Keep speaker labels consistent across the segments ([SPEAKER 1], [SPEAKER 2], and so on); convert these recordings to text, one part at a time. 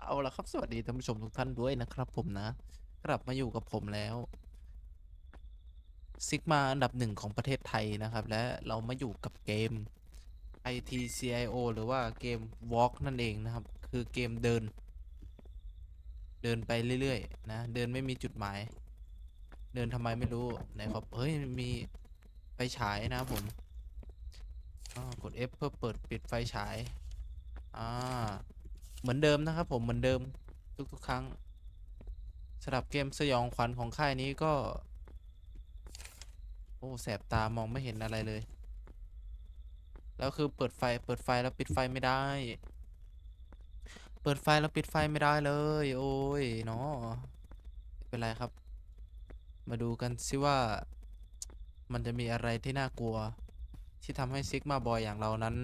[SPEAKER 1] เอาละครับสวัสดีท่านผู้ชมทุกท่านด้วยนะครับผมนะ กลับมาอยู่กับผมแล้วซิกมาอันดับหนึ่งของประเทศไทยนะครับ และเรามาอยู่กับเกม ITCIO หรือว่าเกม Walk นั่นเองนะครับ คือเกมเดิน เดินไปเรื่อยๆ นะ เดินไม่มีจุดหมาย เดินทำไมไม่รู้ไหนครับเฮ้ย มีไฟฉายนะผมกด F เพื่อเปิดปิดไฟฉาย อ่า เหมือนเดิมนะครับผมเหมือนเดิมทุกๆ ครั้งสำหรับเกมสยองขวัญของค่ายนี้ก็ โอ้แสบตามองไม่เห็นอะไรเลย แล้วคือเปิดไฟเปิดไฟแล้วปิดไฟไม่ได้ เปิดไฟแล้วปิดไฟไม่ได้เลย โอ้ยเนาะไม่เป็นไรครับ มาดูกันสิว่า มันจะมีอะไรที่น่ากลัว ที่ทำให้ซิกมาบอยอย่างเรานั้น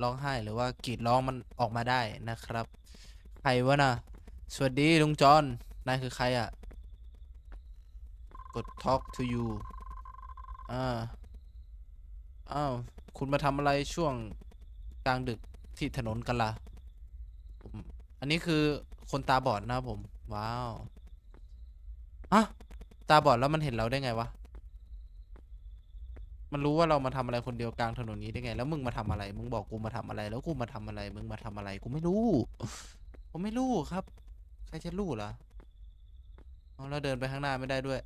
[SPEAKER 1] ร้องไห้หรือว่ากรีดร้องมันออกมาได้นะครับ ใครวะนะสวัสดีลุงจอนนายคือใครอะ่ะ กด talk to you อ่าอ้าวคุณมาทำอะไรช่วงกลางดึกที่ถนนกันล่ะอันนี้คือคนตาบอดนะผม ว้าวอะตาบอดแล้วมันเห็นเราได้ไงวะ มันรู้ว่าเรามาทำอะไรคนเดียวกลางถนนนี้ได้ไง แล้วมึงมาทำอะไร มึงบอกกูมาทำอะไร แล้วกูมาทำอะไร มึงมาทำอะไร กูไม่รู้ ผมไม่รู้ครับ ใครจะรู้ล่ะเอาแล้วเดินไปข้างหน้าไม่ได้ด้วย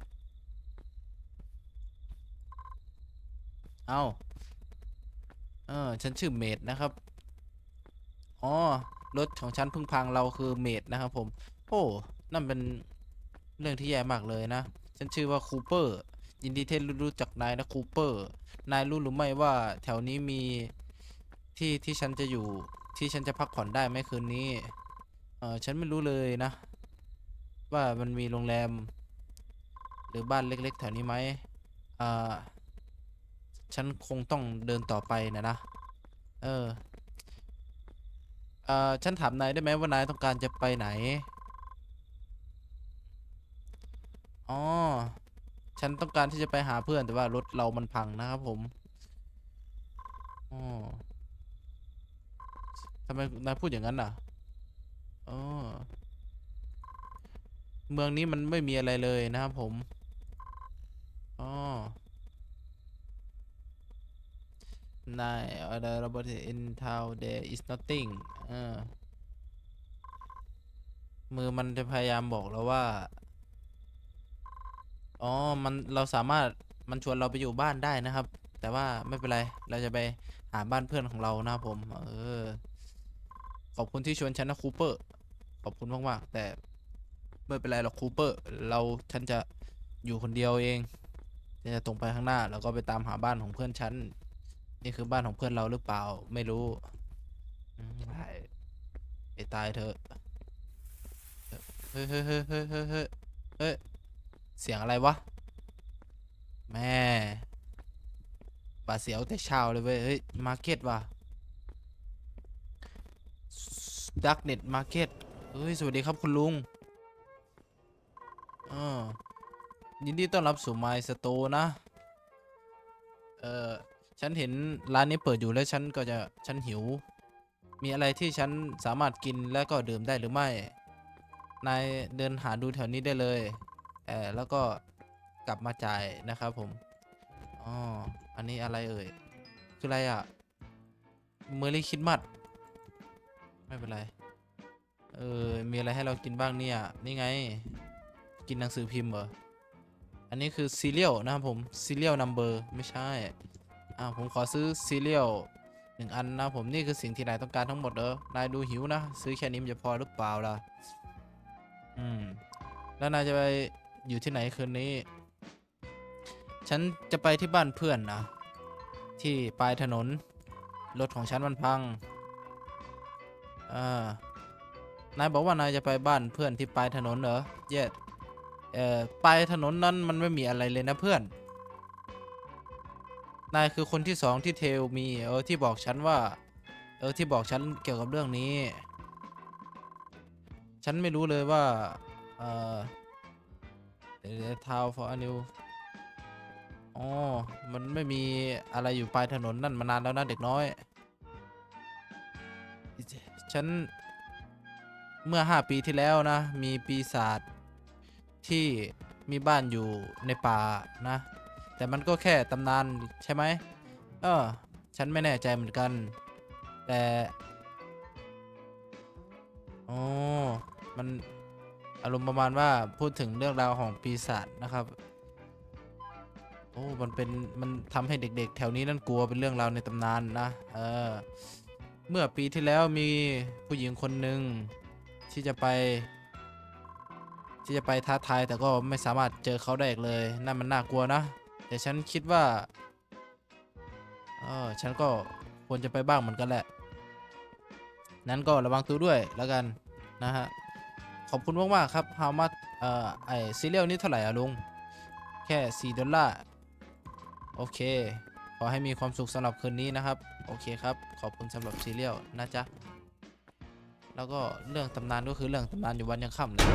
[SPEAKER 1] เอาเออ ฉันชื่อเมดนะครับ อ๋อ รถของฉันเพิ่งพังเราคือเมดนะครับผม โอ้ นั่นเป็นเรื่องที่แย่มากเลยนะ ฉันชื่อว่าคูเปอร์ ยินดีที่รู้จักนายนะคูเปอร์ นายรู้หรือไม่ว่าแถวนี้มีที่ที่ฉันจะอยู่ที่ฉันจะพักผ่อนได้ไหมคืนนี้ เออฉันไม่รู้เลยนะ ว่ามันมีโรงแรม หรือบ้านเล็กๆ แถวนี้ไหมเอ่าฉันคงต้องเดินต่อไปนะนะ เออเอ่อฉันถามนายได้ไหมว่านายต้องการจะไปไหน อ๋อ ฉันต้องการที่จะไปหาเพื่อนแต่ว่ารถเรามันพังนะครับผมอ๋อทำไมนายพูดอย่างนั้นน่ะอ๋อเมืองนี้มันไม่มีอะไรเลยนะครับผมอ๋อนาย other robot in town there is nothing เออมือมันจะพยายามบอกเราว่า อ๋อ มันเราสามารถมันชวนเราไปอยู่บ้านได้นะครับ แต่ว่าไม่เป็นไร เราจะไปหาบ้านเพื่อนของเรานะครับผม เออ ขอบคุณที่ชวนฉันนะคูเปอร์ ขอบคุณมากๆแต่ไม่เป็นไรหรอกคูเปอร์ เราฉันจะอยู่คนเดียวเองฉันจะตรงไปข้างหน้า แล้วก็ไปตามหาบ้านของเพื่อนฉัน นี่คือบ้านของเพื่อนเราหรือเปล่า ไม่รู้ไปไปตายเถอะ เฮ้ยเฮ้ยเฮ้ยเฮ้ยเฮ้ย เสียงอะไรวะ แม่บาเสียวแต่เช้าเลยเว้ย เฮ้ย มาร์เก็ตว่ะดักเน็ตมาร์เก็ตเฮ้ย สวัสดีครับคุณลุงอ่ายินดีต้อนรับสู่ไมสโตนะ เอ่อ ฉันเห็นร้านนี้เปิดอยู่แล้วฉันก็จะ ฉันหิว มีอะไรที่ฉันสามารถกินและก็ดื่มได้หรือไม่ นายเดินหาดูแถวนี้ได้เลย เออแล้วก็กลับมาจ่ายนะครับผมอ๋ออันนี้อะไรเอ่ยคืออะไรอะเมอรี่คิดมัดไม่เป็นไร เออ มีอะไรให้เรากินบ้างเนี่ย นี่ไง กินหนังสือพิมพ์เหรอ อันนี้คือซีเรียลนะครับผม ซีเรียลนัมเบอร์ไม่ใช่ อ่าผมขอซื้อซีเรียลหนึ่งอันนะผม นี่คือสิ่งที่นายต้องการทั้งหมดเด้อนายดูหิวนะ ซื้อแค่นี้มันจะพอหรือเปล่าล่ะ อืม แล้วนายจะไป อยู่ที่ไหนคืนนี้ ฉันจะไปที่บ้านเพื่อนนะ ที่ปลายถนน รถของฉันมันพังอ่านายบอกว่านายจะไปบ้านเพื่อนที่ปลายถนนเหรอ เย็ดเอ่อปลายถนนนั้นมันไม่มีอะไรเลยนะเพื่อน นายคือคนที่สองที่เทลมีเออที่บอกฉันว่า เออที่บอกฉันเกี่ยวกับเรื่องนี้ ฉันไม่รู้เลยว่า เอ่อ เดี๋ยวทาวฟอร์นิวอ๋อ มันไม่มีอะไรอยู่ปลายถนนนั่นมานานแล้วนะเด็กน้อย ฉัน เมื่อห้าปีที่แล้วนะ มีปีศาจที่มีบ้านอยู่ในป่านะ แต่มันก็แค่ตำนานใช่ไหม เออ ฉันไม่แน่ใจเหมือนกัน แต่อ๋อมัน อารมณ์ประมาณว่าพูดถึงเรื่องราวของปีศาจนะครับ โอ้ มันเป็น มันทำให้เด็กๆ แถวนี้นั่นกลัวเป็นเรื่องราวในตำนานนะ เออ เมื่อปีที่แล้วมีผู้หญิงคนหนึ่งที่จะไปที่จะไปท้าทายแต่ก็ไม่สามารถเจอเขาได้อีกเลย นั่นมันน่ากลัวนะ แต่ฉันคิดว่า เออ ฉันก็ควรจะไปบ้างเหมือนกันแหละ นั้นก็ระวังตัวด้วยแล้วกันนะฮะ ขอบคุณมากๆครับ How much เอ่อไอซีเรียลนี่เท่าไหร่อะลุง แค่ 4 ดอลลาร์ โอเค ขอให้มีความสุขสำหรับคืนนี้นะครับ โอเคครับ ขอบคุณสำหรับซีเรียลนะจ๊ะ แล้วก็เรื่องตำนานก็คือเรื่องตำนานอยู่วันยังค่ำเลย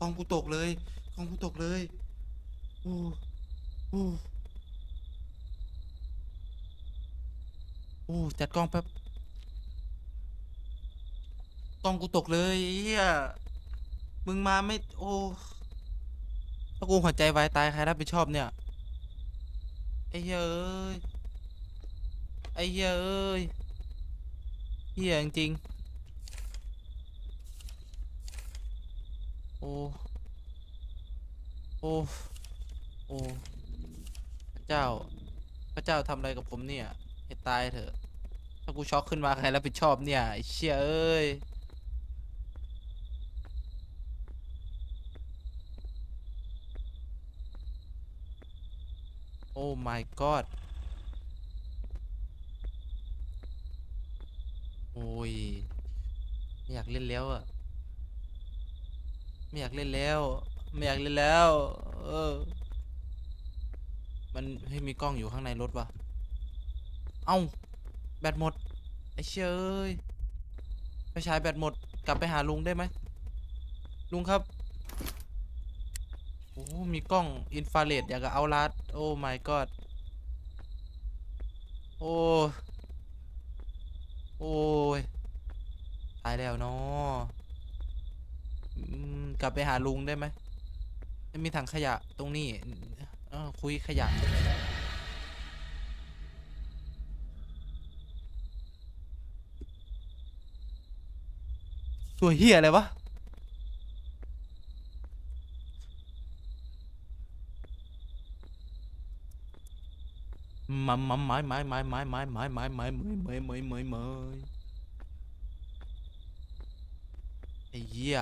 [SPEAKER 1] กองกูตกเลยกองกูตกเลย อ้โอ้โอ้จัดกล้องแป๊บกล้องกูตกเลยไอ้เฮียมึงมาไม่ โอ้ถ้ากูหัวใจวายตายใครรับผิดชอบเนี่ย ไอ้เฮียเอ้ย ไอ้เฮียเอ้ยเฮียจริงๆโอ้ โอ้ โอ้พระเจ้า พระเจ้าทำอะไรกับผมเนี่ยให้ตายเถอะ ถ้ากูช็อกขึ้นมาใครรับผิดชอบเนี่ยไอ้เชี่ยเอ้ยโอ้ my god โอ้ย ไม่อยากเล่นแล้วอะไม่อยากเล่นแล้ว ไม่อยากเล่นแล้ว เออ มันเฮ้ยมีกล้องอยู่ข้างในรถวะเอ้า แบตหมด ไอ้เชยไปใช้แบตหมด กลับไปหาลุงได้ไหม ลุงครับ โอ้ มีกล้องอินฟราเรดอยากับเอาลัดโอ้ my god โอ้โอ้ย ตายแล้วเนาะกลับไปหาลุงได้ไหม มีถังขยะตรงนี้ คุยขยะตัวเฮียอะไรวะมามาไม้ไม้ไม้ไม้ไม้ไม้ไม้ไม้ไม้ไม้ไม้ไม้ไม้ไอ้เหี้ย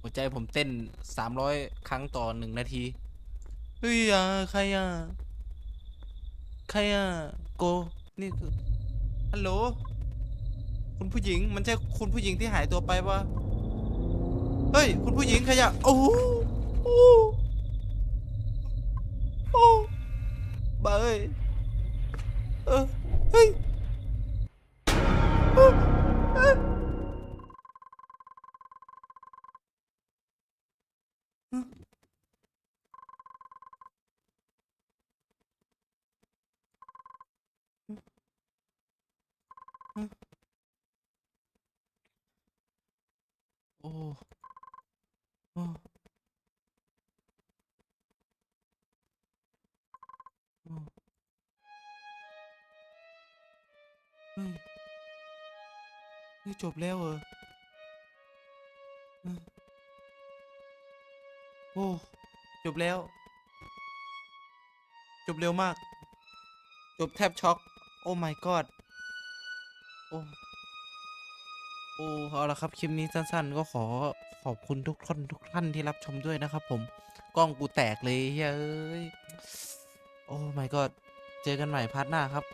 [SPEAKER 1] หัวใจผมเต้นสามร้อยครั้งต่อหนึ่งนาที เฮ้ยอะใครอะใครอะโก นี่คือฮัลโหล คุณผู้หญิง มันใช่คุณผู้หญิงที่หายตัวไปปะเฮ้ย คุณผู้หญิงขยะโอ้โหโอ้โอ้บ้าเอ้ยเออเฮ้ย เฮ้ยเฮ้ยจบแล้วเหรออโอ้จบแล้ว จบเร็วมาก จบแทบช็อก โอ้ my god โอ้โอ้เอาละครับ คลิปนี้สั้น ๆ ก็ขอขอบคุณทุกท่านทุกท่านที่รับชมด้วยนะครับผม กล้องกูแตกเลยเฮ้ยเอ้ยโอ้ my god เจอกันใหม่พาร์ทหน้าครับ